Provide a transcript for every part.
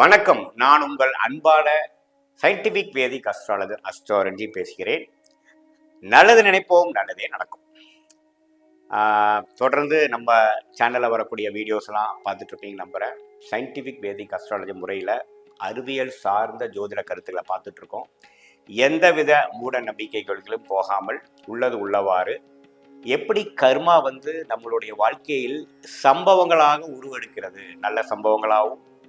வணக்கம். நான் உங்கள் அன்பான சயின்டிபிக் வேதிக் அஸ்ட்ராலஜர் அஸ்ட்ராலஜி பேசுகிறேன். நல்லது நினைப்போம் நல்லதே நடக்கும். தொடர்ந்து நம்ம சேனலில் வரக்கூடிய வீடியோஸ்லாம் பார்த்துட்ருப்பீங்க நம்புகிறேன் சயின்டிஃபிக் வேதிக் அஸ்ட்ராலஜி முறையில் அறிவியல் சார்ந்த ஜோதிட கருத்துக்களை பார்த்துட்ருக்கோம் எந்தவித மூட நம்பிக்கைகளுக்கும் போகாமல் உள்ளது உள்ளவாறு எப்படி கர்மா வந்து நம்மளுடைய வாழ்க்கையில் சம்பவங்களாக உருவெடுக்கிறது? நல்ல சம்பவங்களாகவும்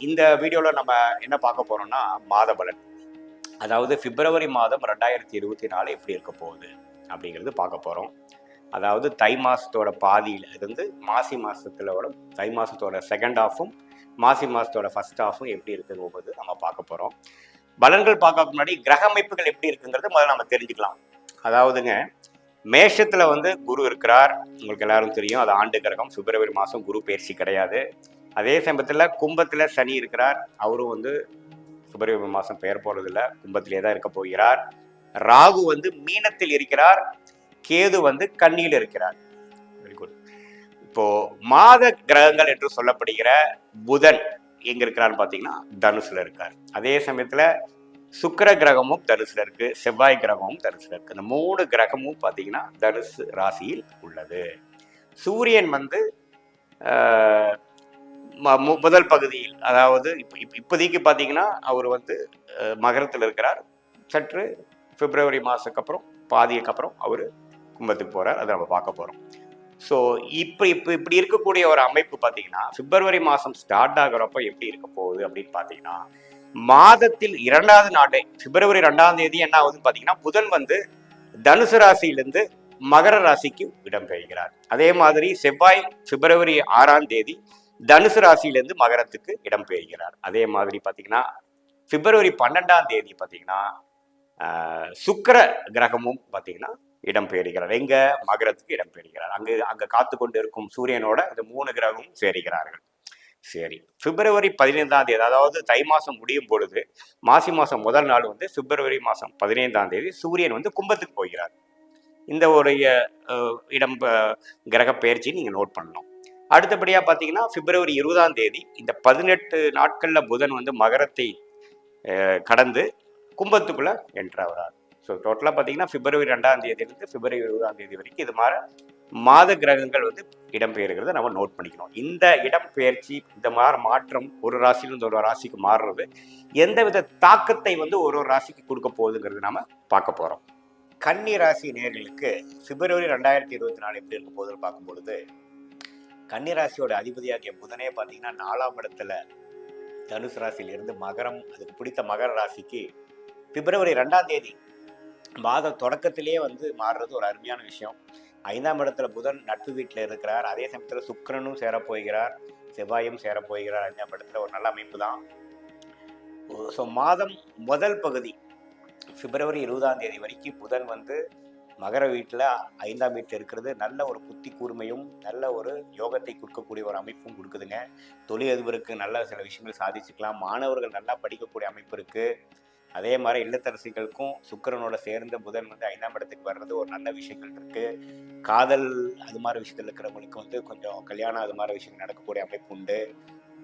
இந்த வீடியோவில் நம்ம என்ன பார்க்க போகிறோம்னா மாத பலன் அதாவது பிப்ரவரி மாதம் ரெண்டாயிரத்தி இருபத்தி நாலு எப்படி இருக்க போகுது அப்படிங்கிறது பார்க்க போகிறோம் அதாவது தை மாதத்தோட பாதியில் இருந்து மாசி மாதத்துல தை மாதத்தோட செகண்ட் ஹாஃபும் மாசி மாதத்தோட ஃபர்ஸ்ட் ஹாஃபும் எப்படி இருக்குங்கும்போது நம்ம பார்க்க போகிறோம் பலன்கள் பார்க்க முன்னாடி கிரக அமைப்புகள் எப்படி இருக்குங்கிறது முதல்ல நம்ம தெரிஞ்சுக்கலாம். அதாவதுங்க மேஷத்தில் வந்து குரு இருக்கிறார். உங்களுக்கு எல்லாரும் தெரியும் அது ஆண்டு கிரகம். பிப்ரவரி மாதம் குரு பயிற்சி கிடையாது. அதே சமயத்தில் கும்பத்தில் சனி இருக்கிறார். அவரும் வந்து பிப்ரவரி மாதம் பெயர் போகிறதில்ல கும்பத்திலே தான் இருக்க போகிறார். ராகு வந்து மீனத்தில் இருக்கிறார். கேது வந்து கண்ணியில் இருக்கிறார். வெரி குட் இப்போ மாத கிரகங்கள் என்று சொல்லப்படுகிற புதன் எங்க இருக்கிறான்னு பார்த்தீங்கன்னா தனுசுல இருக்கார். அதே சமயத்துல சுக்கிர கிரகமும் தனுசுல இருக்கு. செவ்வாய் கிரகமும் தனுசுல இருக்கு. இந்த மூணு கிரகமும் பார்த்தீங்கன்னா தனுசு ராசியில் உள்ளது. சூரியன் வந்து முதல் பகுதியில் அதாவது இப்போ இப்போ இப்போதைக்கு பார்த்தீங்கன்னா அவர் வந்து மகரத்தில் இருக்கிறார். சற்று பிப்ரவரி மாதத்துக்கு அப்புறம் பாதிக்கு அப்புறம் அவர் கும்பத்துக்கு போகிறார் அதை நம்ம பார்க்க போகிறோம் ஸோ இப்போ இப்போ இப்படி இருக்கக்கூடிய ஒரு அமைப்பு பார்த்தீங்கன்னா பிப்ரவரி மாதம் ஸ்டார்ட் ஆகிறப்ப எப்படி இருக்க போகுது அப்படின்னு பார்த்தீங்கன்னா மாதத்தில் இரண்டாவது நாளே பிப்ரவரி ரெண்டாம் தேதி என்ன ஆகுதுன்னு பார்த்தீங்கன்னா புதன் வந்து தனுசு ராசியிலிருந்து மகர ராசிக்கு இடம்பெறுகிறார் அதே மாதிரி செவ்வாய் பிப்ரவரி ஆறாம் தேதி தனுசு ராசியிலேருந்து மகரத்துக்கு இடம்பெறுகிறார் அதே மாதிரி பார்த்தீங்கன்னா பிப்ரவரி பன்னெண்டாம் தேதி பார்த்தீங்கன்னா சுக்கர கிரகமும் பார்த்தீங்கன்னா இடம்பெறுகிறார் எங்க? மகரத்துக்கு இடம்பெறுகிறார் அங்கு அங்கே காத்து கொண்டு இருக்கும் சூரியனோட அந்த மூணு கிரகமும் சேருகிறார்கள். சரி. பிப்ரவரி பதினைந்தாம் தேதி அதாவது தை மாதம் முடியும் பொழுது மாசி மாதம் முதல் நாள் வந்து பிப்ரவரி மாதம் பதினைந்தாம் தேதி சூரியன் வந்து கும்பத்துக்கு போகிறார். இந்த ஒரு இடம் கிரக பயிற்சி நீங்கள் நோட் பண்ணணும். அடுத்தபடியாக பார்த்தீங்கன்னா பிப்ரவரி இருபதாம் தேதி இந்த பதினெட்டு நாட்களில் புதன் வந்து மகரத்தை கடந்து கடந்து கும்பத்துக்குள்ள என்ட்ராகிறார் ஸோ டோட்டலாக பார்த்தீங்கன்னா பிப்ரவரி ரெண்டாம் தேதியிலிருந்து பிப்ரவரி இருபதாம் தேதி வரைக்கும் இது மாதிரி மாத கிரகங்கள் வந்து இடம்பெயர்கிறத நம்ம நோட் பண்ணிக்கணும். இந்த இடம்பெயர்ச்சி இந்த மாதிரி மாற்றம் ஒரு ராசியிலிருந்து ஒரு ராசிக்கு மாறுறது எந்தவித தாக்கத்தை வந்து ஒரு ஒரு ராசிக்கு கொடுக்க போகுதுங்கிறது நம்ம பார்க்க போகிறோம் கன்னி ராசி நேர்களுக்கு பிப்ரவரி ரெண்டாயிரத்தி இருபத்தி நாலு எப்படி இருக்க போகுதுன்னு பார்க்கும்பொழுது கன்னி ராசியோட அதிபதியாகிய புதனே பார்த்தீங்கன்னா நாலாம் இடத்துல தனுசு ராசியிலிருந்து மகரம் அதுக்கு பிடித்த மகர ராசிக்கு பிப்ரவரி ரெண்டாம் தேதி மாத தொடக்கத்திலேயே வந்து மாறுறது ஒரு அருமையான விஷயம். ஐந்தாம் இடத்துல புதன் நட்பு வீட்டில் இருக்கிறார். அதே சமயத்தில் சுக்கரனும் சேரப்போகிறார். செவ்வாயும் சேரப்போகிறார். ஐந்தாம் இடத்துல ஒரு நல்ல அமைப்பு தான் ஸோ மாதம் முதல் பகுதி பிப்ரவரி இருபதாம் தேதி வரைக்கும் புதன் வந்து மகர வீட்டில் ஐந்தாம் வீட்டில் இருக்கிறது நல்ல ஒரு புத்தி கூர்மையும் நல்ல ஒரு யோகத்தை கொடுக்கக்கூடிய ஒரு அமைப்பும் கொடுக்குதுங்க. தொழிலதிபருக்கு நல்ல சில விஷயங்கள் சாதிச்சுக்கலாம். மாணவர்கள் நல்லா படிக்கக்கூடிய அமைப்பு இருக்குது அதே மாதிரி இல்லத்தரசிகளுக்கும் சுக்கிரனோட சேர்ந்த புதன் வந்து ஐந்தாம் இடத்துக்கு வர்றது ஒரு நல்ல விஷயங்கள் இருக்குது காதல் அது மாதிரி விஷயத்தில் இருக்கிறவங்களுக்கு வந்து கொஞ்சம் கல்யாணம் அது மாதிரி விஷயங்கள் நடக்கக்கூடிய அமைப்பு உண்டு.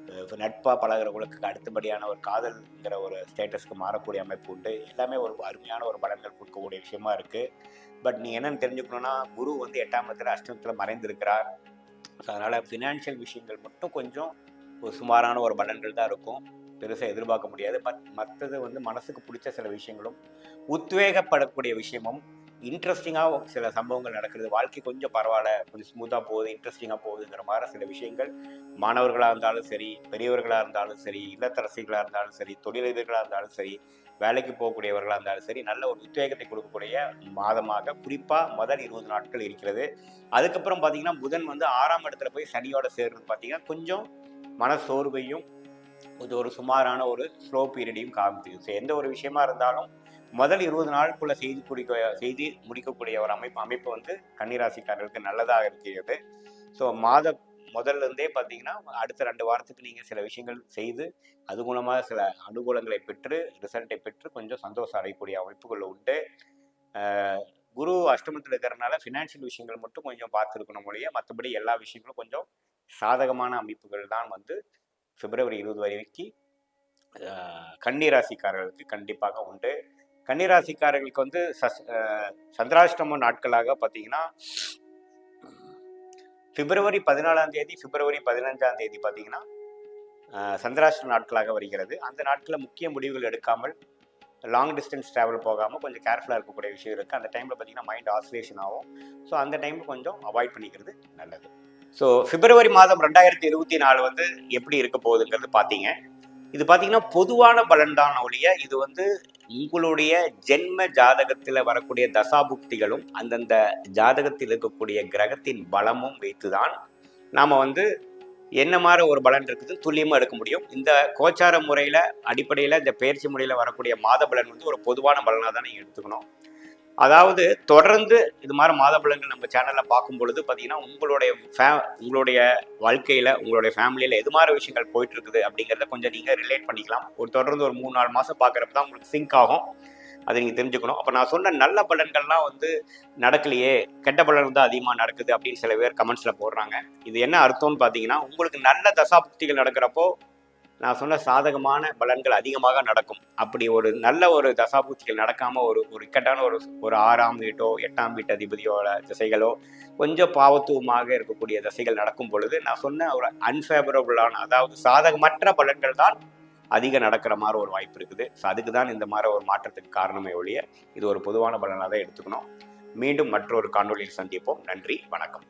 நட்பாக நட்பா பழகுறவங்களுக்கு அடுத்தபடியான ஒரு காதல்ங்கிற ஒரு ஸ்டேட்டஸ்க்கு மாறக்கூடிய அமைப்பு உண்டு. எல்லாமே ஒரு அருமையான ஒரு பலன்கள் கொடுக்கக்கூடிய விஷயமா இருக்குது பட் நீ என்னன்னு தெரிஞ்சுக்கணுன்னா குரு வந்து எட்டாம் இடத்துல அஷ்டமத்தில் மறைந்திருக்கிறார். ஸோ அதனால் ஃபினான்ஷியல் விஷயங்கள் மட்டும் கொஞ்சம் ஒரு சுமாரான ஒரு பலன்கள் தான் இருக்கும். பெருசாக எதிர்பார்க்க முடியாது. பட் மற்றது வந்து மனசுக்கு பிடிச்ச சில விஷயங்களும் உத்வேகப்படக்கூடிய விஷயமும் இன்ட்ரெஸ்டிங்காக சில சம்பவங்கள் நடக்கிறது. வாழ்க்கை கொஞ்சம் பரவாயில்ல. கொஞ்சம் ஸ்மூத்தாக போகுது இன்ட்ரெஸ்டிங்காக போகுதுங்கிற மாதிரி சில விஷயங்கள். மாணவர்களாக இருந்தாலும் சரி பெரியவர்களாக இருந்தாலும் சரி இல்லத்தரசிகளாக இருந்தாலும் சரி தொழிலதிபர்களாக இருந்தாலும் சரி வேலைக்கு போகக்கூடியவர்களாக இருந்தாலும் சரி நல்ல ஒரு உத்வேகத்தை கொடுக்கக்கூடிய மாதமாக குறிப்பாக முதல் இருபது நாட்கள் இருக்கிறது. அதுக்கப்புறம் பார்த்தீங்கன்னா புதன் வந்து ஆறாம் இடத்துல போய் சனியோட சேர்றது பார்த்தீங்கன்னா கொஞ்சம் மன சோர்வையும் இது ஒரு சுமாரான ஒரு ஸ்லோ பீரியடையும் காமிக்குது. ஸோ எந்த ஒரு விஷயமா இருந்தாலும் முதல் இருபது நாளுக்குள்ள செய்தி குடிக்க செய்தி முடிக்கக்கூடிய ஒரு அமைப்பு அமைப்பு வந்து கன்னிராசிக்காரர்களுக்கு நல்லதாக இருக்கிறது. ஸோ மாத முதல்ல இருந்தே பார்த்தீங்கன்னா அடுத்த ரெண்டு வாரத்துக்கு நீங்கள் சில விஷயங்கள் செய்து அது மூலமாக சில அனுகூலங்களை பெற்று ரிசல்ட்டை பெற்று கொஞ்சம் சந்தோஷம் அடையக்கூடிய அமைப்புகள் உண்டு. குரு அஷ்டமத்தில் இருக்கிறதுனால ஃபினான்ஷியல் விஷயங்கள் மட்டும் கொஞ்சம் பார்த்துருக்கணும் மொழியே மற்றபடி எல்லா விஷயங்களும் கொஞ்சம் சாதகமான அமைப்புகள் தான் வந்து பிப்ரவரி இருபது வரைக்கும் கன்னிராசிக்காரர்களுக்கு கண்டிப்பாக உண்டு. கன்னிராசிக்காரர்களுக்கு வந்து சஸ் சந்திராஷ்டம நாட்களாக பார்த்தீங்கன்னா பிப்ரவரி பதினாலாம் தேதி பிப்ரவரி பதினஞ்சாம் தேதி பார்த்தீங்கன்னா சந்திராஷ்டம நாட்களாக வருகிறது. அந்த நாட்களில் முக்கிய முடிவுகள் எடுக்காமல் லாங் டிஸ்டன்ஸ் ட்ராவல் போகாமல் கொஞ்சம் கேர்ஃபுல்லாக இருக்கக்கூடிய விஷயம் இருக்குது அந்த டைமில் பார்த்தீங்கன்னா மைண்ட் ஆசிலேஷன் ஆகும். ஸோ அந்த டைமில் கொஞ்சம் அவாய்ட் பண்ணிக்கிறது நல்லது. ஸோ பிப்ரவரி மாதம் ரெண்டாயிரத்தி இருபத்தி நாலு வந்து எப்படி இருக்க போகுதுங்கிறது பார்த்தீங்க. இது பார்த்தீங்கன்னா பொதுவான பலன் தான் ஒழிய இது வந்து உங்களுடைய ஜென்ம ஜாதகத்தில் வரக்கூடிய தசாபுக்திகளும் அந்தந்த ஜாதகத்தில் இருக்கக்கூடிய கிரகத்தின் பலமும் வைத்துதான் நாம் வந்து என்ன மாதிரி ஒரு பலன் இருக்குது துல்லியமாக எடுக்க முடியும். இந்த கோச்சார முறையில் அடிப்படையில் இந்த பயிற்சி முறையில் வரக்கூடிய மாத பலன் வந்து ஒரு பொதுவான பலனாக தான் நீங்கள் எடுத்துக்கணும். அதாவது தொடர்ந்து இது மாதிரி மாத பலன்கள் நம்ம சேனலில் பார்க்கும் பொழுது பார்த்தீங்கன்னா உங்களுடைய ஃபே உங்களுடைய வாழ்க்கையில் உங்களுடைய ஃபேமிலியில் எது மாதிரி விஷயங்கள் போயிட்டு இருக்குது அப்படிங்கிறத கொஞ்சம் நீங்கள் ரிலேட் பண்ணிக்கலாம். ஒரு தொடர்ந்து ஒரு மூணு நாலு மாதம் பார்க்குறப்ப தான் உங்களுக்கு சிங்க் ஆகும். அதை நீங்கள் தெரிஞ்சுக்கணும். அப்போ நான் சொன்ன நல்ல பலன்கள்லாம் வந்து நடக்கலையே கெட்ட பலன் தான் அதிகமாக நடக்குது அப்படின்னு சில பேர் கமெண்ட்ஸில் போடுறாங்க. இது என்ன அர்த்தம்னு பார்த்தீங்கன்னா உங்களுக்கு நல்ல தசாபுக்திகள் நடக்கிறப்போ நான் சொன்ன சாதகமான பலன்கள் அதிகமாக நடக்கும். அப்படி ஒரு நல்ல ஒரு தசாபூச்சிகள் நடக்காமல் ஒரு ஒரு இக்கட்டான ஒரு ஒரு ஆறாம் வீட்டோ எட்டாம் வீட்டு அதிபதியோட திசைகளோ கொஞ்சம் பாவத்துவமாக இருக்கக்கூடிய திசைகள் நடக்கும் பொழுது நான் சொன்ன ஒரு அன்ஃபேவரபுளான அதாவது சாதகமற்ற பலன்கள் தான் அதிகம் நடக்கிற மாதிரி ஒரு வாய்ப்பு இருக்குது. ஸோ அதுக்கு தான் இந்த மாதிரி ஒரு மாற்றத்துக்கு காரணமே ஒழிய இது ஒரு பொதுவான பலனாக தான் எடுத்துக்கணும். மீண்டும் மற்றொரு காணொளியில் சந்திப்போம். நன்றி வணக்கம்.